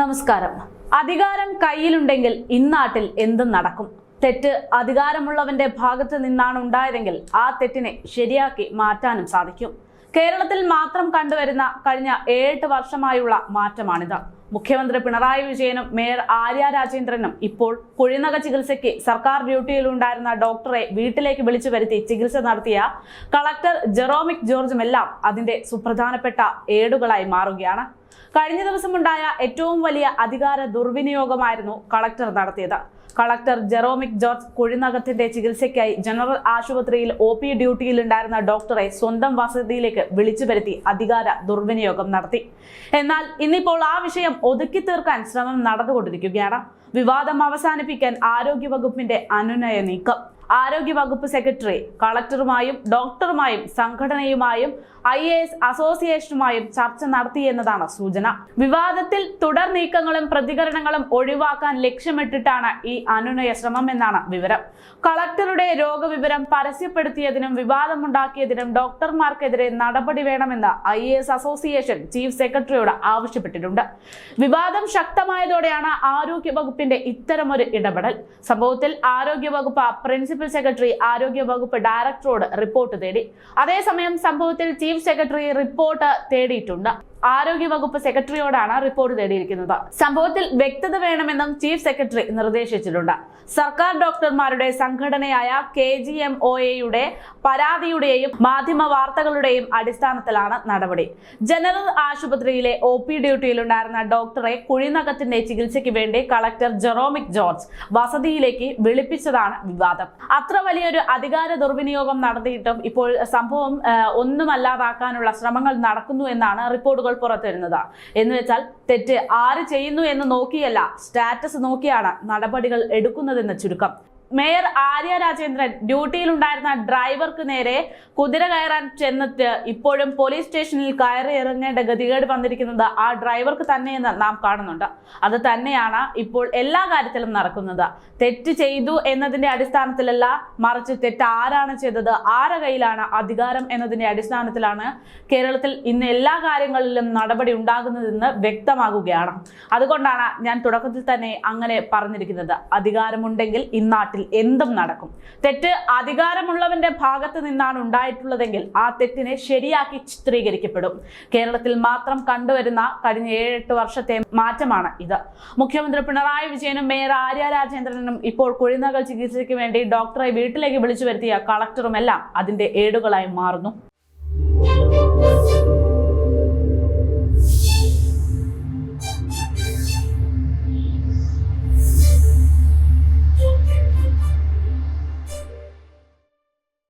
നമസ്കാരം. അധികാരം കയ്യിലുണ്ടെങ്കിൽ ഇന്നാട്ടിൽ എന്തും നടക്കും. തെറ്റ് അധികാരമുള്ളവന്റെ ഭാഗത്ത് നിന്നാണ് ഉണ്ടായതെങ്കിൽ ആ തെറ്റിനെ ശരിയാക്കി മാറ്റാനും സാധിക്കും. കേരളത്തിൽ മാത്രം കണ്ടുവരുന്ന കഴിഞ്ഞ ഏഴ് വർഷമായുള്ള മാറ്റമാണിത്. മുഖ്യമന്ത്രി പിണറായി വിജയനും മേയർ ആര്യ രാജേന്ദ്രനും ഇപ്പോൾ കുഴിനക ചികിത്സയ്ക്ക് സർക്കാർ ഡ്യൂട്ടിയിലുണ്ടായിരുന്ന ഡോക്ടറെ വീട്ടിലേക്ക് വിളിച്ചു വരുത്തി ചികിത്സ നടത്തിയ കളക്ടർ ജെറോമിക് ജോർജുമെല്ലാം അതിന്റെ സുപ്രധാനപ്പെട്ട ഏടുകളായി മാറുകയാണ്. കഴിഞ്ഞ ദിവസമുണ്ടായ ഏറ്റവും വലിയ അധികാര ദുർവിനിയോഗമായിരുന്നു കളക്ടർ നടത്തിയത്. കളക്ടർ ജെറോമിക് ജോർജ് കുഴിനകത്തിന്റെ ചികിത്സയ്ക്കായി ജനറൽ ആശുപത്രിയിൽ ഒ പി ഡ്യൂട്ടിയിലുണ്ടായിരുന്ന ഡോക്ടറെ സ്വന്തം വസതിയിലേക്ക് വിളിച്ചു വരുത്തി അധികാര ദുർവിനിയോഗം നടത്തി. എന്നാൽ ഇന്നിപ്പോൾ ആ വിഷയം ഒതുക്കി തീർക്കാൻ ശ്രമം നടന്നുകൊണ്ടിരിക്കുകയാണ്. വിവാദം അവസാനിപ്പിക്കാൻ ആരോഗ്യവകുപ്പിന്റെ അനുനയ നീക്കം. ആരോഗ്യവകുപ്പ് സെക്രട്ടറി കളക്ടറുമായും ഡോക്ടറുമായും സംഘടനയുമായും ഐ എ എസ് അസോസിയേഷനുമായും ചർച്ച നടത്തിയെന്നതാണ് സൂചന. വിവാദത്തിൽ തുടർ നീക്കങ്ങളും പ്രതികരണങ്ങളും ഒഴിവാക്കാൻ ലക്ഷ്യമിട്ടിട്ടാണ് ഈ അനുനയ ശ്രമം എന്നാണ് വിവരം. കളക്ടറുടെ രോഗവിവരം പരസ്യപ്പെടുത്തിയതിനും വിവാദമുണ്ടാക്കിയതിനും ഡോക്ടർമാർക്കെതിരെ നടപടി വേണമെന്ന് I A S association chief സെക്രട്ടറിയോട് ആവശ്യപ്പെട്ടിട്ടുണ്ട്. വിവാദം ശക്തമായതോടെയാണ് ആരോഗ്യ വകുപ്പിന്റെ ഇത്തരമൊരു ഇടപെടൽ. സംഭവത്തിൽ ആരോഗ്യ വകുപ്പ് പ്രിൻസിപ്പൽ സെക്രട്ടറി ആരോഗ്യ വകുപ്പ് ഡയറക്ടറോട് റിപ്പോർട്ട് തേടി. അതേസമയം സംഭവത്തിൽ ചീഫ് സെക്രട്ടറി റിപ്പോർട്ട് തേടിയിട്ടുണ്ട്. ആരോഗ്യവകുപ്പ് സെക്രട്ടറിയോടാണ് റിപ്പോർട്ട് തേടിയിരിക്കുന്നത്. സംഭവത്തിൽ വ്യക്തത വേണമെന്നും ചീഫ് സെക്രട്ടറി നിർദ്ദേശിച്ചിട്ടുണ്ട്. സർക്കാർ ഡോക്ടർമാരുടെ സംഘടനയായ കെ ജി എം ഒ എയുടെ പരാതിയുടെയും മാധ്യമ വാർത്തകളുടെയും അടിസ്ഥാനത്തിലാണ് നടപടി. ജനറൽ ആശുപത്രിയിലെ ഒ പി ഡ്യൂട്ടിയിലുണ്ടായിരുന്ന ഡോക്ടറെ കുഴിനകത്തിന്റെ ചികിത്സയ്ക്ക് വേണ്ടി കളക്ടർ ജെറോമിക് ജോർജ് വസതിയിലേക്ക് വിളിപ്പിച്ചതാണ് വിവാദം. അത്ര വലിയൊരു അധികാര ദുർവിനിയോഗം നടത്തിയിട്ടും ഇപ്പോൾ സംഭവം ഒന്നുമല്ലാതാക്കാനുള്ള ശ്രമങ്ങൾ നടക്കുന്നു എന്നാണ് റിപ്പോർട്ടുകൾ പുറത്തുവരുന്നത്. എന്ന് വെച്ചാൽ തെറ്റ് ആര് ചെയ്യുന്നു എന്ന് നോക്കിയല്ല. സ്റ്റാറ്റസ് നോക്കിയാണ് നടപടികൾ എടുക്കുന്നതെന്ന് ചുരുക്കം. മേയർ ആര്യ രാജേന്ദ്രൻ ഡ്യൂട്ടിയിലുണ്ടായിരുന്ന ഡ്രൈവർക്ക് നേരെ കുതിര കയറാൻ ചെന്നിട്ട് ഇപ്പോഴും പോലീസ് സ്റ്റേഷനിൽ കയറി ഇറങ്ങേണ്ട ഗതികേട് വന്നിരിക്കുന്നത് ആ ഡ്രൈവർക്ക് തന്നെയെന്ന് നാം കാണുന്നുണ്ട്. അത് തന്നെയാണ് ഇപ്പോൾ എല്ലാ കാര്യത്തിലും നടക്കുന്നത്. തെറ്റ് ചെയ്തു എന്നതിന്റെ അടിസ്ഥാനത്തിലല്ല മറിച്ച് തെറ്റ് ആരാണ് ചെയ്തത് ആരുടെ കയ്യിലാണ് അധികാരം എന്നതിന്റെ അടിസ്ഥാനത്തിലാണ് കേരളത്തിൽ ഇന്ന് എല്ലാ കാര്യങ്ങളിലും നടപടി ഉണ്ടാകുന്നതെന്ന് വ്യക്തമാകുകയാണ്. അതുകൊണ്ടാണ് ഞാൻ തുടക്കത്തിൽ തന്നെ അങ്ങനെ പറഞ്ഞിരിക്കുന്നത്. അധികാരമുണ്ടെങ്കിൽ ഇന്നാട്ടിൽ എന്തും നടക്കും. തെറ്റ് അധികാരമുള്ളവന്റെ ഭാഗത്ത് നിന്നാണ് ഉണ്ടായിട്ടുള്ളതെങ്കിൽ ആ തെറ്റിനെ ശരിയാക്കി ചിത്രീകരിക്കപ്പെടും. കേരളത്തിൽ മാത്രം കണ്ടുവരുന്ന കഴിഞ്ഞ ഏഴെട്ട് വർഷത്തെ മാറ്റമാണ് ഇത്. മുഖ്യമന്ത്രി പിണറായി വിജയനും മേയർ ആര്യ രാജേന്ദ്രനും ഇപ്പോൾ കുഴിനകൾ ചികിത്സയ്ക്ക് വേണ്ടി ഡോക്ടറെ വീട്ടിലേക്ക് വിളിച്ചു വരുത്തിയ കളക്ടറുമെല്ലാം അതിന്റെ ഏടുകളായി മാറുന്നു.